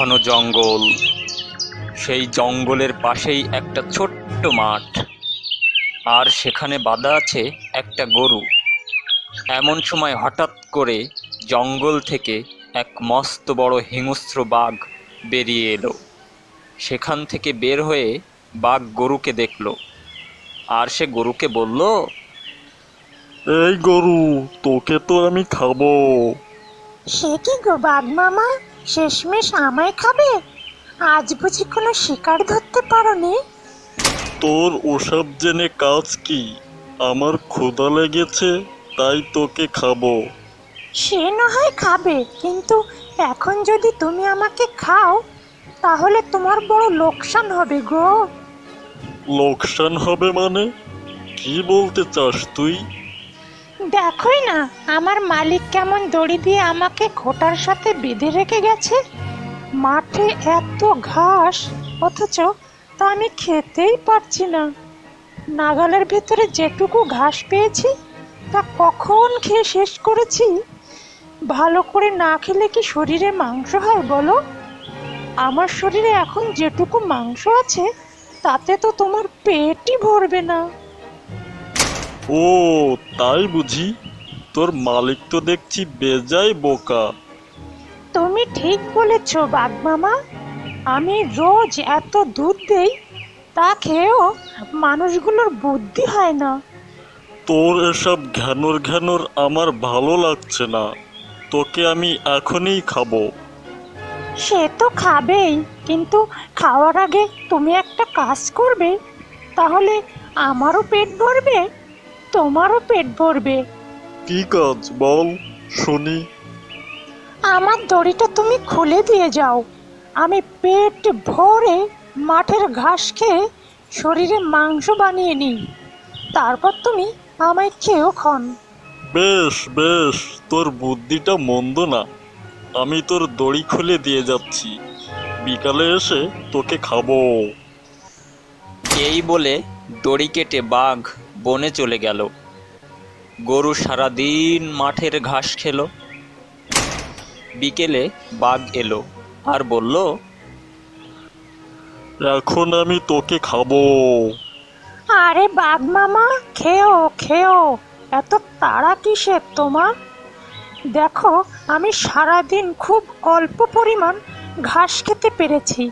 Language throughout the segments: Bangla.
ঘন জঙ্গল। সেই জঙ্গলের পাশেই একটা ছোট্ট মাঠ। আর সেখানে বাঁধা আছে একটা গরু। এমন সময় হঠাৎ করে জঙ্গল থেকে এক মস্ত বড় হিংস্র বাঘ বেরিয়ে এলো। সেখান থেকে বের হয়ে বাঘ গরুকে দেখল। আর সে গরুকে বলল এই গরু তোকে তো আমি খাব। সে কি গো বাঘ মামা? শেষমেশ আমায় খাবে? আজ বুঝি কোনো শিকার ধরতে পারোনি? তোর ওসব জেনে কাজ কি? আমার ক্ষুধা লেগেছে তাই তোকে খাব। সে না হয় খাবে কিন্তু এখন যদি তুমি আমাকে খাও তাহলে তোমার বড় লোকসান হবে গো। লোকসান হবে মানে? কি বলতে চাস তুই? দেখোই না, আমার মালিক কেমন দড়ি দিয়ে আমাকে খোটার সাথে বেঁধে রেখে গেছে? মাঠে এত ঘাস, অথচ তা আমি খেতেই পারছি না। নাগালের ভেতরে যেটুকু ঘাস পেয়েছি, তা কখন খেয়ে শেষ করেছি? ভালো করে না খেলে কি শরীরে মাংস হয় বলো? আমার শরীরে এখন যেটুকু মাংস আছে, তাতে তো তোমার পেটই ভরবে না। ও তাই বুঝি? তোর মালিক তো দেখছি বেজায় বোকা। তুমি ঠিক বলেছ বাঘ মামা আমি রোজ এত দুধ দেই তা খেয়েও মানুষগুলোর বুদ্ধি হয় না। তোর এসব ঘ্যানোর ঘ্যানোর আমার ভালো লাগছে না। তোকে আমি এখনই খাব। সে তো খাবেই কিন্তু খাওয়ার আগে তুমি একটা কাজ করবে। তাহলে আমারও পেট ভরবে? তোমারও পেট ভরবে। কি কাজ বল শুনি। আমার দড়িটা তুমি খুলে দিয়ে যাও। আমি পেট ভরে মাঠের ঘাস খেয়ে শরীরে মাংস বানিয়ে নিই। তারপর তুমি আমায় খেয়েও খন বেশ বেশ তোর বুদ্ধিটা মন্দ না। আমি তোর দড়ি খুলে দিয়ে যাচ্ছি। বিকালে এসে তোকে খাব। এই বলে দড়ি কেটে বাঘ বনে চলে গেল। গরু সারাদিন মাঠের ঘাস খেলো। বিকেলে বাঘ এলো আর বলল এখন আমি তোকে খাব। আরে বাঘ মামা খেও খেও। এত তাড়া কিসের তোমার? দেখো আমি সারাদিন খুব অল্প পরিমাণ ঘাস খেতে পেরেছি।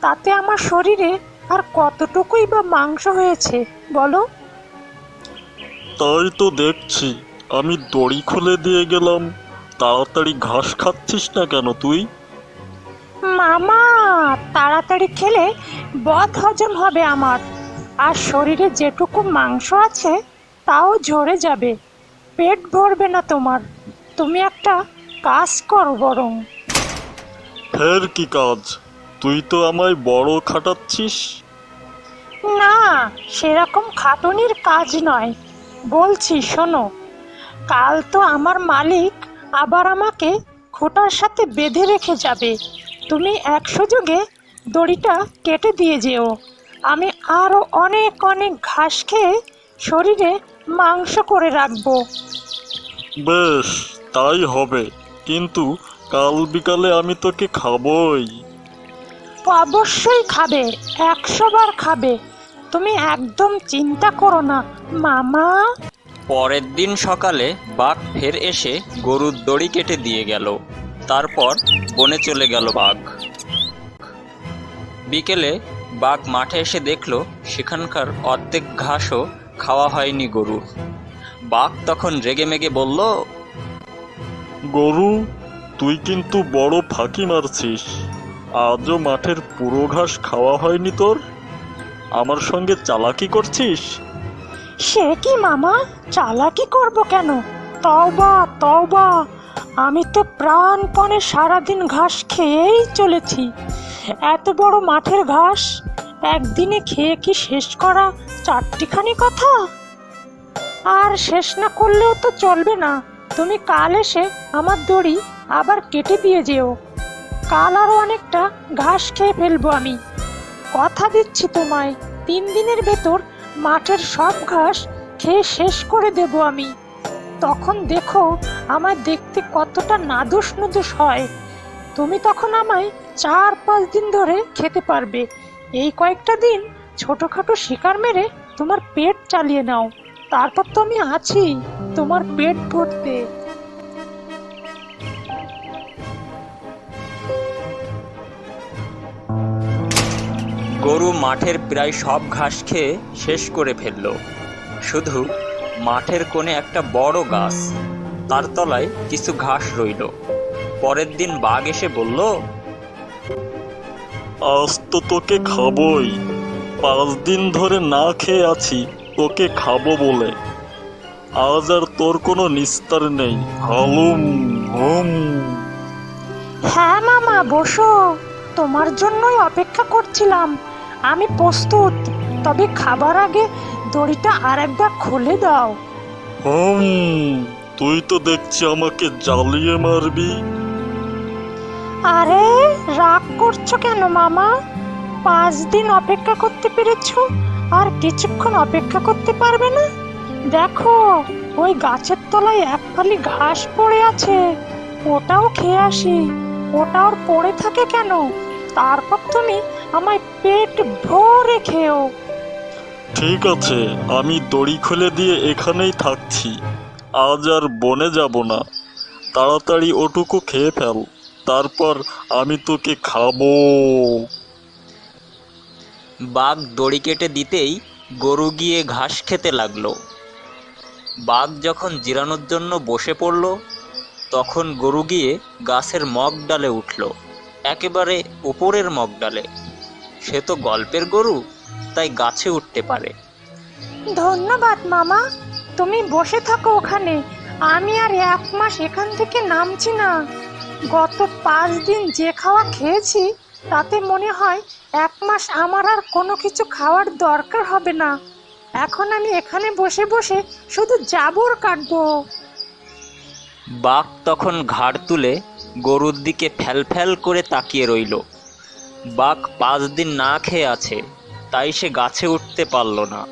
তাতে আমার শরীরে আর কতটুকুই বা মাংস হয়েছে বলো? তাই তো দেখছি। আমি দড়ি খুলে দিয়ে গেলাম। তাড়াতাড়ি ঘাস খাচ্ছিস না কেন তুই? মামা তাড়াতাড়ি খেলে বদ হজম হবে আমার। আর শরীরে যেটুকু মাংস আছে তাও ঝরে যাবে। পেট ভরবে না তোমার। তুমি একটা কাজ করো বরং। ফের কি কাজ? তুই তো আমায় বড় খাটাচ্ছিস। না সেরকম খাটুনির কাজ নয়। বলছি শোনো। কাল তো আমার মালিক আবার আমাকে খোটার সাথে বেঁধে রেখে যাবে। তুমি এক সুযোগে দড়িটা কেটে দিয়ে যেও। আমি আরও অনেক অনেক ঘাস খেয়ে শরীরে মাংস করে রাখব। বেশ তাই হবে। কিন্তু কাল বিকালে আমি তোকে খাবই। অবশ্যই খাবে একশো বার খাবে। তুমি একদম চিন্তা করো না মামা। পরের দিন সকালে বাঘ ফের এসে গরুর দড়ি কেটে দিয়ে গেল। তারপর বনে চলে গেল বাঘ। বিকেলে বাঘ মাঠে এসে দেখল সেখানকার অর্ধেক ঘাসও খাওয়া হয়নি গরুর। বাঘ তখন রেগে মেগে বলল গরু তুই কিন্তু বড় ফাঁকি মারছিস। আজও মাঠের পুরো ঘাস খাওয়া হয়নি তোর? আমার সঙ্গে চালাকি করছিস? সে কি মামা? চালাকি করব কেন? তওবা তওবা। আমি তো প্রাণপণে সারাদিন ঘাস খেয়েই চলেছি। এত বড় মাঠের ঘাস, একদিনে খেয়ে কি শেষ করা চারটিখানি কথা? আর শেষ না করলেও তো চলবে না। তুমি কাল এসে আমার দড়ি আবার কেটে দিয়ে যেও। কাল আরও অনেকটা ঘাস খেয়ে ফেলব আমি। কথা দিচ্ছি তোমায়। তিন দিনের ভেতর মাঠের সব ঘাস খেয়ে শেষ করে দেব আমি। তখন দেখো আমার দেখতে কতটা নাদুস নুদুস হয়। তুমি তখন আমায় চার পাঁচ দিন ধরে খেতে পারবে। এই কয়েকটা দিন ছোটোখাটো শিকার মেরে তোমার পেট চালিয়ে নাও। তারপর তো আমি আছি তোমার পেট ভরতে। গরু মাঠের প্রায় সব ঘাস খেয়ে শেষ করে ফেলল। শুধু মাঠের কোণে একটা বড় গাছ তার তলায় কিছু ঘাস রইল। পরের দিন বাঘ এসে বলল আজ তো তোকে খাবই। পাঁচ দিন ধরে না খেয়ে আছি তোকে খাব বলে। আজ আর তোর কোনো নিস্তার নেই। হালুম হুম। হ্যাঁ মামা বসো। তোমার জন্যই অপেক্ষা করছিলাম। আমি প্রস্তুত। তবে খাবার আগে দড়িটা আরেকবার খুলে দাও। হুম তুই তো দেখছি আমাকে জ্বালিয়ে মারবি। আরে রাগ করছ কেন মামা? পাঁচ দিন অপেক্ষা করতে পেরেছ আর কিছুক্ষণ অপেক্ষা করতে পারবে না? দেখো ওই গাছের তলায় এক ফালি ঘাস পড়ে আছে। ওটাও খেয়ে আসি। ওটা আর পড়ে থাকে কেন? তারপর তুমি আমায় পেট ভরে খেও। ঠিক আছে আমি দড়ি খুলে দিয়ে এখানেই থাকছি। আজ আর বনে যাব না। তাড়াতাড়ি ওটুকু খেয়ে ফেল তারপর আমি তোকে খাব। বাঘ দড়ি কেটে দিতেই গরু গিয়ে ঘাস খেতে লাগল। বাঘ যখন জিরানোর জন্য বসে পড়ল তখন গরু গিয়ে গাছের মগ ডালে উঠল। একেবারে উপরের মগ ডালে সে তো গল্পের গরু তাই গাছে উঠতে পারে। ধন্যবাদ মামা। তুমি বসে থাকো ওখানে। আমি আর এক মাস এখান থেকে নামছি না। গত পাঁচ দিন যে খাওয়া খেয়েছি তাতে মনে হয় এক মাস আমার আর কোনো কিছু খাওয়ার দরকার হবে না। এখন আমি এখানে বসে বসে শুধু জাবর কাটবো। বাঘ তখন ঘাড় তুলে গরুর দিকে ফ্যাল করে তাকিয়ে রইল। বাঘ পাঁচ দিন না খেয়ে আছে, তাই সে গাছে উঠতে পারল না।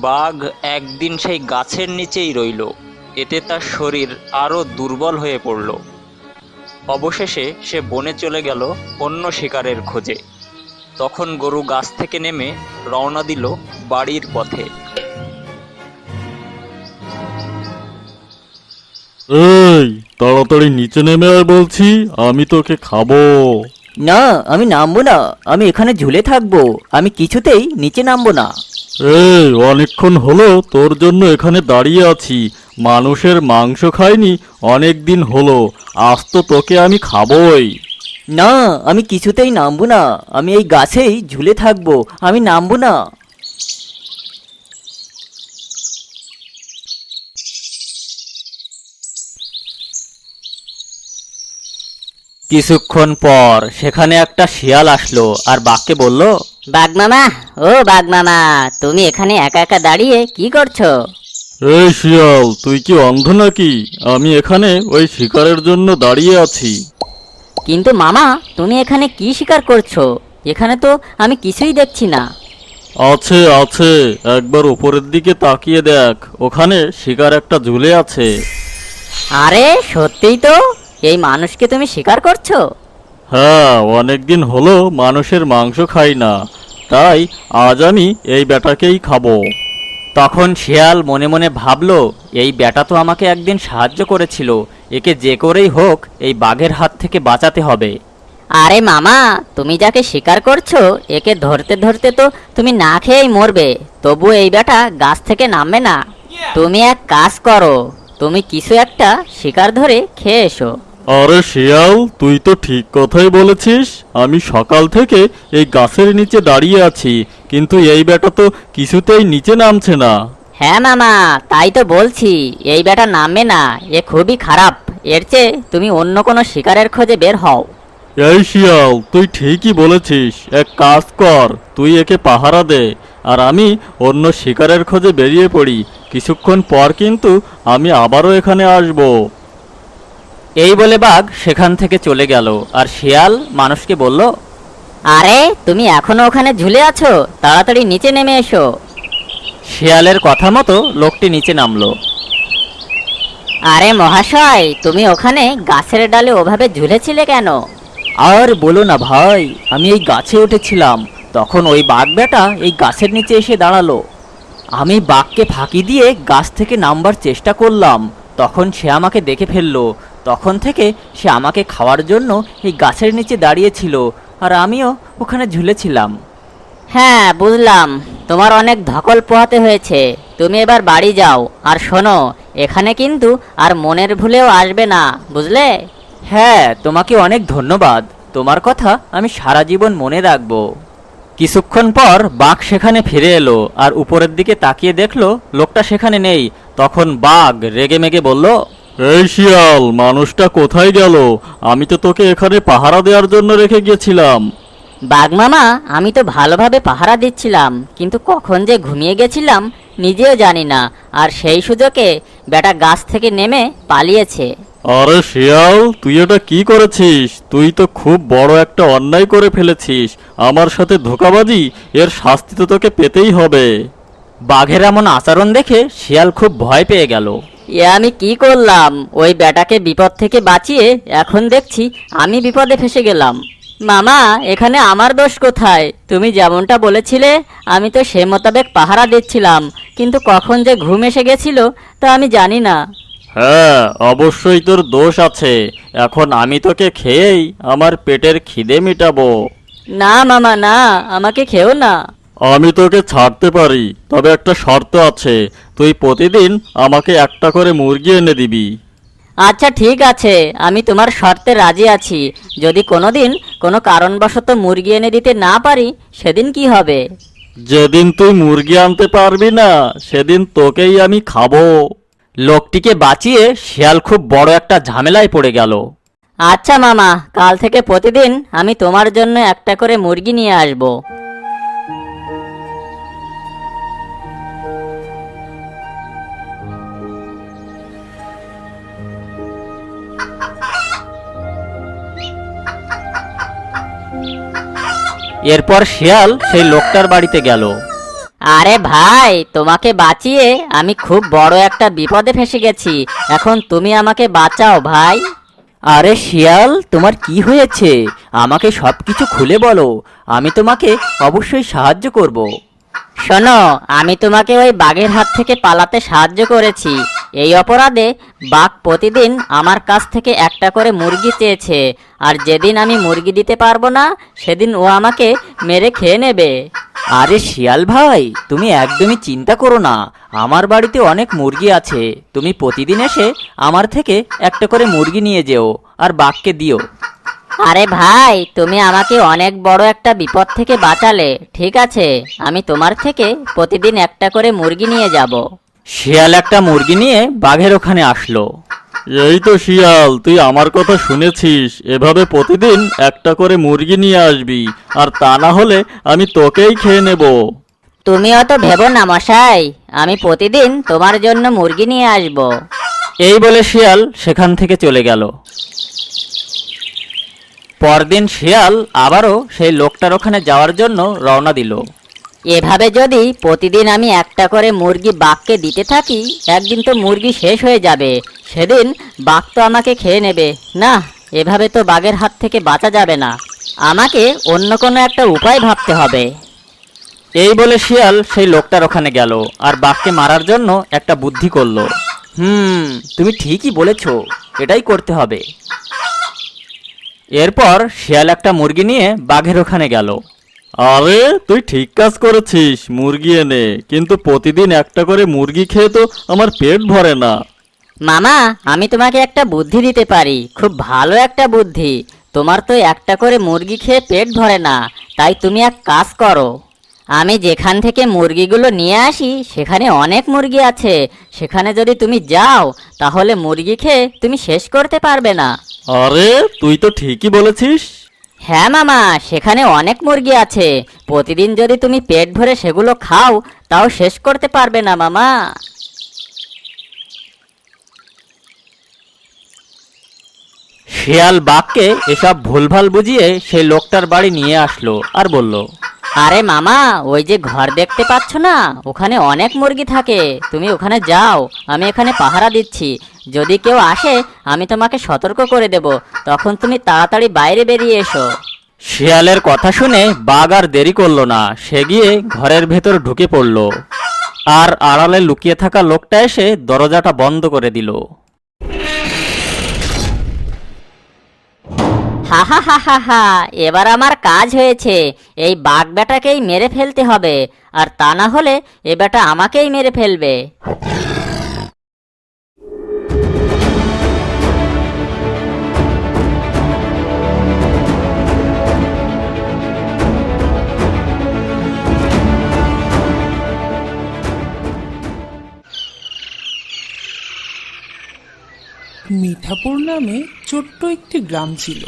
বাঘ একদিন সেই গাছের নিচেই রইল, এতে তার শরীর আরও দুর্বল হয়ে পড়ল। অবশেষে সে বনে চলে গেল অন্য শিকারের খোঁজে। তখন গরু গাছ থেকে নেমে রওনা দিল বাড়ির পথে। এই, তাড়াতাড়ি নিচে নেমে আয় বলছি, আমি তোকে খাব। না আমি নামবো না। আমি এখানে ঝুলে থাকব। আমি কিছুতেই নিচে নামবো না। এই অনেকক্ষণ হলো তোর জন্য এখানে দাঁড়িয়ে আছি। মানুষের মাংস খাইনি অনেক দিন হলো। আজ তো তোকে আমি খাবই। না আমি কিছুতেই নামবো না। আমি এই গাছেই ঝুলে থাকব। আমি নামবো না। কিছুক্ষণ পর সেখানে একটা শিয়াল আসলো আর বাঘকে বলল বাঘ মামা ও বাঘ মামা তুমি এখানে একা একা দাঁড়িয়ে কি করছ? এই শিয়াল তুই কি অন্ধ নাকি? আমি এখানে ওই শিকারের জন্য দাঁড়িয়ে আছি। কিন্তু মামা তুমি এখানে কি শিকার করছ? এখানে তো আমি কিছুই দেখছি না। আছে আছে একবার উপরের দিকে তাকিয়ে দেখ ওখানে শিকার একটা ঝুলে আছে। আরে সত্যিই তো? এই মানুষকে তুমি শিকার করছ? হ্যাঁ অনেকদিন হলো মানুষের মাংস খাই না। তাই আজ আমি এই বেটাকেই খাব। তখন শিয়াল মনে মনে ভাবলো এই ব্যাটা তো আমাকে একদিন সাহায্য করেছিল। একে যে করেই হোক এই বাঘের হাত থেকে বাঁচাতে হবে। আরে মামা তুমি যাকে শিকার করছ একে ধরতে ধরতে তো তুমি না খেয়েই মরবে। তবু এই বেটা গাছ থেকে নামবে না। তুমি এক কাজ করো তুমি কিছু একটা শিকার ধরে খেয়ে এসো। আরে শিয়াল তুই তো ঠিক কথাই বলেছিস। আমি সকাল থেকে এই গাছের নিচে দাঁড়িয়ে আছি কিন্তু এই বেটা তো কিছুতেই নিচে নামছে না। হ্যাঁ না না তাই তো বলছি এই বেটা নামে না এ খুবই খারাপ। এর চেয়ে তুমি অন্য কোনো শিকারের খোঁজে বের হও। এই শিয়াল তুই ঠিকই বলেছিস এক কাজ কর তুই একে পাহারা দে আর আমি অন্য শিকারের খোঁজে বেরিয়ে পড়ি। কিছুক্ষণ পর কিন্তু আমি আবারও এখানে আসব। এই বলে বাঘ সেখান থেকে চলে গেল আর শিয়াল মানুষকে বলল আরে তুমি এখনও ওখানে ঝুলে আছো? তাড়াতাড়ি নিচে নেমে এসো। শিয়ালের কথা মতো লোকটি নিচে নামলো। আরে মহাশয় তুমি ওখানে গাছের ডালে ওভাবে ঝুলেছিলে কেন? আর বলো না ভাই আমি এই গাছে উঠেছিলাম তখন ওই বাঘ বেটা এই গাছের নিচে এসে দাঁড়াল। আমি বাঘকে ফাঁকি দিয়ে গাছ থেকে নামবার চেষ্টা করলাম তখন সে আমাকে দেখে ফেলল তখন থেকে সে আমাকে খাওয়ার জন্য এই গাছের নিচে দাঁড়িয়েছিল আর আমিও ওখানে ঝুলেছিলাম। হ্যাঁ বুঝলাম। তোমার অনেক ধকল পোহাতে হয়েছে। তুমি এবার বাড়ি যাও আর শোনো এখানে কিন্তু আর মনের ভুলেও আসবে না বুঝলে? হ্যাঁ তোমাকে অনেক ধন্যবাদ। তোমার কথা আমি সারা জীবন মনে রাখব। কিছুক্ষণ পর বাঘ সেখানে ফিরে এলো আর উপরের দিকে তাকিয়ে দেখল লোকটা সেখানে নেই। তখন বাঘ রেগে মেগে বলল এই শিয়াল মানুষটা কোথায় গেল? আমি তো তোকে এখানে পাহারা দেওয়ার জন্য রেখে গিয়েছিলাম। বাঘ মামা আমি তো ভালোভাবে পাহারা দিচ্ছিলাম কিন্তু কখন যে ঘুমিয়ে গেছিলাম নিজেও জানি না আর সেই সুযোগে বেটা গাছ থেকে নেমে পালিয়েছে। আরে শিয়াল তুই এটা কি করেছিস? তুই তো খুব বড় একটা অন্যায় করে ফেলেছিস। আমার সাথে ধোকাবাজি এর শাস্তি তো তোকে পেতেই হবে। বাঘের এমন আচরণ দেখে শিয়াল খুব ভয় পেয়ে গেল। এ আমি কি করলাম? ওই বেটাকে বিপদ থেকে বাঁচিয়ে এখন দেখছি আমি বিপদে ফেসে গেলাম। মামা এখানে আমার দোষ কোথায়? তুমি যেমনটা বলেছিলে আমি তো সে মোতাবেক পাহারা দিচ্ছিলাম। কিন্তু কখন যে ঘুম এসে গেছিল তা আমি জানি না। হ্যাঁ অবশ্যই তোর দোষ আছে। এখন আমি তোকে খেয়েই আমার পেটের খিদে মেটাবো। না মামা না আমাকে খেও না। আমি তোকে ছাড়তে পারি তবে একটা শর্ত আছে। তুই প্রতিদিন আমাকে একটা করে মুরগি এনে দিবি। আচ্ছা ঠিক আছে। আমি তোমার শর্তে রাজি আছি। যদি কোনোদিন কোনো কারণবশত মুরগি এনে দিতে না পারি সেদিন কি হবে? যেদিন তুই মুরগি আনতে পারবি না সেদিন তোকেই আমি খাব। লোকটিকে বাঁচিয়ে শিয়াল খুব বড় একটা ঝামেলায় পড়ে গেল। আচ্ছা মামা। কাল থেকে প্রতিদিন আমি তোমার জন্য একটা করে মুরগি নিয়ে আসব। এরপর শিয়াল সেই লোকটার বাড়িতে গেল। আরে ভাই তোমাকে বাঁচিয়ে আমি খুব বড় একটা বিপদে ফেসে গেছি। এখন তুমি আমাকে বাঁচাও ভাই। আরে শিয়াল তোমার কি হয়েছে? আমাকে সব কিছু খুলে বলো। আমি তোমাকে অবশ্যই সাহায্য করব। শোনো আমি তোমাকে ওই বাঘের হাত থেকে পালাতে সাহায্য করেছি। এই অপরাধে বাঘ প্রতিদিন আমার কাছ থেকে একটা করে মুরগি চেয়েছে আর যেদিন আমি মুরগি দিতে পারব না সেদিন ও আমাকে মেরে খেয়ে নেবে। আরে শিয়াল ভাই তুমি একদমই চিন্তা করো না। আমার বাড়িতে অনেক মুরগি আছে। তুমি প্রতিদিন এসে আমার থেকে একটা করে মুরগি নিয়ে যেও আর বাঘকে দিও। আরে ভাই তুমি আমাকে অনেক বড় একটা বিপদ থেকে বাঁচালে ঠিক আছে। আমি তোমার থেকে প্রতিদিন একটা করে মুরগি নিয়ে যাব। শিয়াল একটা মুরগি নিয়ে বাঘের ওখানে আসলো। এই তো শিয়াল তুই আমার কথা শুনেছিস। এভাবে প্রতিদিন একটা করে মুরগি নিয়ে আসবি আর তা না হলে আমি তোকেই খেয়ে নেব। তুমি অত ভেবো না মশাই। আমি প্রতিদিন তোমার জন্য মুরগি নিয়ে আসব। এই বলে শিয়াল সেখান থেকে চলে গেল। পরদিন শিয়াল আবারও সেই লোকটার ওখানে যাওয়ার জন্য রওনা দিল। এভাবে যদি প্রতিদিন আমি একটা করে মুরগি বাঘকে দিতে থাকি, একদিন তো মুরগি শেষ হয়ে যাবে। সেদিন বাঘ তো আমাকে খেয়ে নেবে। না, এভাবে তো বাঘের হাত থেকে বাঁচা যাবে না। আমাকে অন্য কোনো একটা উপায় ভাবতে হবে। এই বলে শিয়াল সেই লোকটার ওখানে গেল আর বাঘকে মারার জন্য একটা বুদ্ধি করল। হুম, তুমি ঠিকই বলেছ, এটাই করতে হবে। এরপর শিয়াল একটা মুরগি নিয়ে বাঘের ওখানে গেল। আরে তুই ঠিক কাজ করেছিস মুরগি এনে। কিন্তু প্রতিদিন একটা করে মুরগি খেয়ে তো আমার পেট ভরে না। মামা আমি তোমাকে একটা বুদ্ধি দিতে পারি। খুব ভালো একটা বুদ্ধি। তোমার তো একটা করে মুরগি খেয়ে পেট ভরে না। তাই তুমি এক কাজ করো। আমি যেখান থেকে মুরগিগুলো নিয়ে আসি সেখানে অনেক মুরগি আছে। সেখানে যদি তুমি যাও তাহলে মুরগি খেয়ে তুমি শেষ করতে পারবে না। আরে তুই তো ঠিকই বলেছিস। হ্যাঁ মামা সেখানে অনেক মুরগি আছে। প্রতিদিন যদি তুমি পেট ভরে সেগুলো খাও তাও শেষ করতে পারবে না মামা। শিয়াল বাঘকে এসব ভুলভাল বুঝিয়ে সেই লোকটার বাড়ি নিয়ে আসলো আর বলল আরে মামা ওই যে ঘর দেখতে পাচ্ছ না ওখানে অনেক মুরগি থাকে। তুমি ওখানে যাও আমি এখানে পাহারা দিচ্ছি। যদি কেউ আসে আমি তোমাকে সতর্ক করে দেব। তখন তুমি তাড়াতাড়ি বাইরে বেরিয়ে এসো। শিয়ালের কথা শুনে বাঘ আর দেরি করল না। সে গিয়ে ঘরের ভেতর ঢুকে পড়ল। আর আড়ালে লুকিয়ে থাকা লোকটা এসে দরজাটা বন্ধ করে দিল। হা হা হা হা হা এবার আমার কাজ হয়েছে। এই বাঘ বেটাকেই মেরে ফেলতে হবে। আর তা না হলে এ বেটা আমাকেই মেরে ফেলবে। মিঠাপুর নামে ছোট্ট একটি গ্রাম ছিল।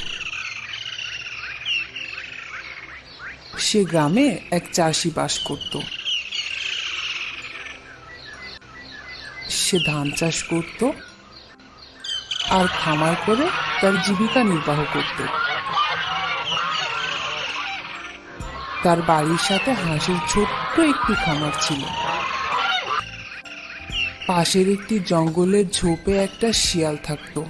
সে গ্রামে এক চাষি বাস করত। সে ধান চাষ করত আর খামার করে তার জীবিকা নির্বাহ করত। তার বাড়ির সাথে হাঁসের ছোট্ট একটি খামার ছিল। পাশের একটি জঙ্গলের ঝোপে একটা শিয়াল থাকতো।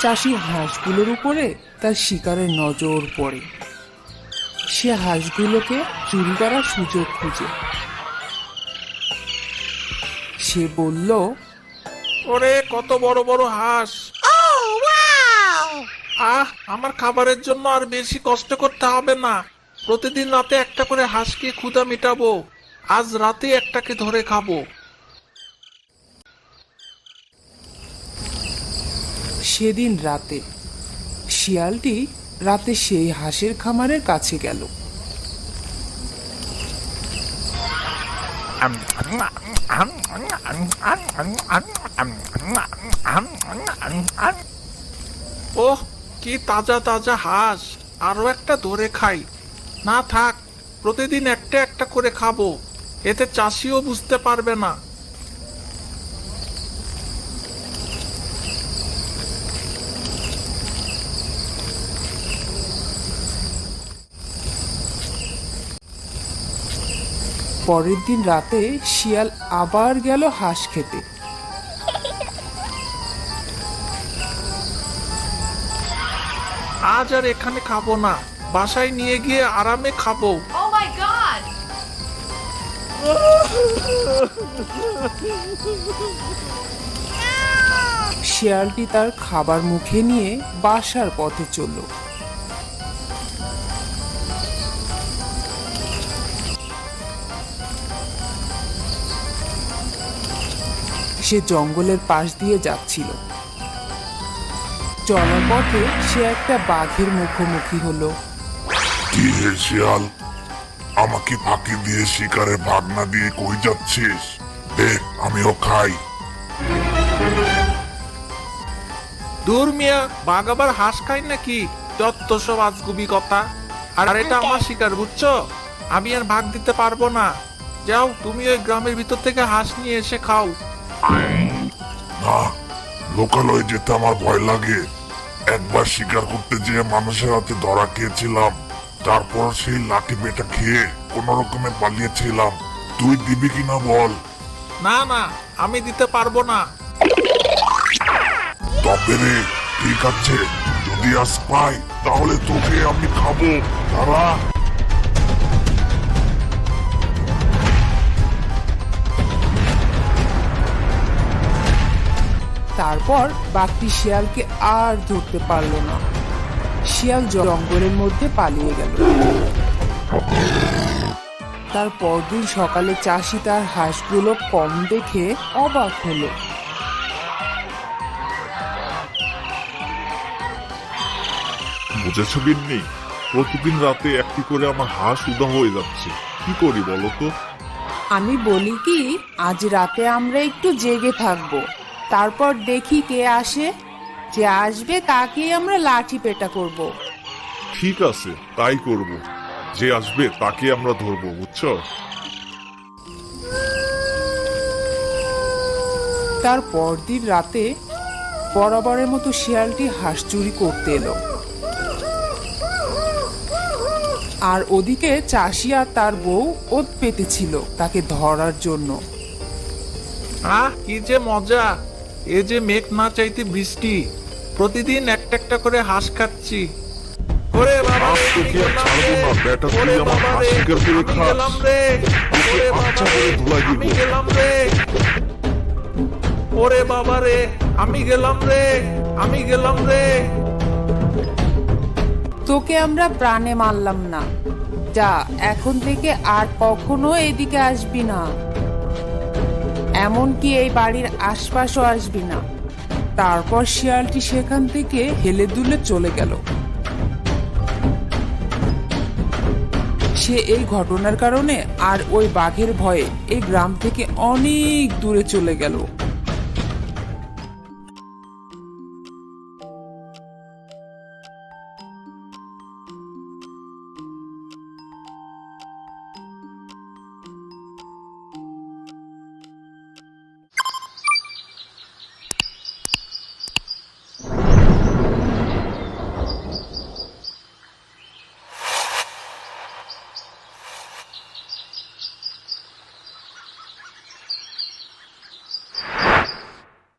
চাষির হাঁসগুলোর উপরে তার শিকারের নজর পড়ে। সে হাঁসগুলোকে চুরি করার সুযোগ খুঁজে। সে বলল ওরে কত বড় বড় হাঁস। আহ আমার খাবারের জন্য আর বেশি কষ্ট করতে হবে না। প্রতিদিন রাতে একটা করে হাঁসকে ক্ষুধা মিটাবো। আজ রাতে একটাকে ধরে খাব। সেদিন রাতে শিয়ালটি রাতে সেই হাঁসের খামারের কাছে গেল। ওহ কি তাজা তাজা হাঁস আরও একটা ধরে খাই। না থাক প্রতিদিন একটা একটা করে খাব। এতে চাষিও বুঝতে পারবে না। পরের দিন রাতে শিয়াল আবার গেল হাঁস খেতে। আজ আর এখানে খাব না। বাসায় নিয়ে গিয়ে আরামে খাব! শিয়ালটি তার খাবার মুখে নিয়ে বাসার পথে চলল। সে জঙ্গলের পাশ দিয়ে যাচ্ছিল। চলার পথে সে একটা বাঘের মুখোমুখি হলো। শিয়াল? আমাকে ফাঁকি দিয়ে শিকারে ভাগ না দিয়ে কই যাচ্ছিস? দেখ আমিও খাই। দূর মিয়া বাঘ আবার হাঁস খায় নাকি? যত সব আজগুবি কথা। আর এটা আমার শিকার বুঝছ? আমি আর ভাগ দিতে পারব না। যাও তুমি ওই গ্রামের ভিতর থেকে হাঁস নিয়ে এসে খাও। না লোকালয়ে যেতে আমার ভয় লাগে। একবার শিকার করতে যেয়ে মানুষের হাতে ধরা খেয়েছিলাম। তারপর সেই লাঠি বেটা খেয়ে কোন রকমে পালিয়েছিলাম। তুই দিবি কিনা বল? না না আমি দিতে পারব না। তবে রে ঠিক আছে যদি আজ পাই তাহলে তোকে আমি খাব। দাঁড়া। তারপর বাঘটি শিয়ালকে আর ধরতে পারল না। শিয়াল জঙ্গলের মধ্যে পালিয়ে গেল। তার পরদিন সকালে চাষি তার হাঁসগুলো কম দেখে অবাক হলো। বুঝেছ গিন্নি প্রতিদিন রাতে একটি করে আমার হাঁস উদা হয়ে যাচ্ছে। কি করি বলো তো? আমি বলি কি আজ রাতে আমরা একটু জেগে থাকব। তারপর দেখি কে আসে। যে আসবে তাকেই আমরা লাঠি পেটা করব। ঠিক আছে তাই করব। যে আসবে তাকে আমরা ধরবো বুঝছ? তার পরদিন রাতে বরাবরের মতো শিয়ালটি হাঁস চুরি করতে এলো। আর ওদিকে চাষি আর তার বউ ওত পেতেছিল তাকে ধরার জন্য। আহ কি যে মজা! এ যে মেঘ না চাইতে বৃষ্টি। প্রতিদিন একটা একটা করে হাঁস খাচ্ছি। ওরে বাবা আজ রে, তোকে আর আমি ছাড়বো না, গেলাম রে। বেটা, তুই আমার হাঁস শিকার করে খাস। তোকে আচ্ছা করে ধুলাই দিব। গেলাম রে। ওরে বাবা রে আমি গেলাম রে। আমি গেলাম রে। তোকে আমরা প্রাণে মারলাম না। যা এখন থেকে আর কখনো এদিকে আসবি না। এমনকি এই বাড়ির আশপাশও আসবি না। তারপর শিয়ালটি সেখান থেকে হেলে দুলে চলে গেল। সে এই ঘটনার কারণে আর ওই বাঘের ভয়ে এই গ্রাম থেকে অনেক দূরে চলে গেল।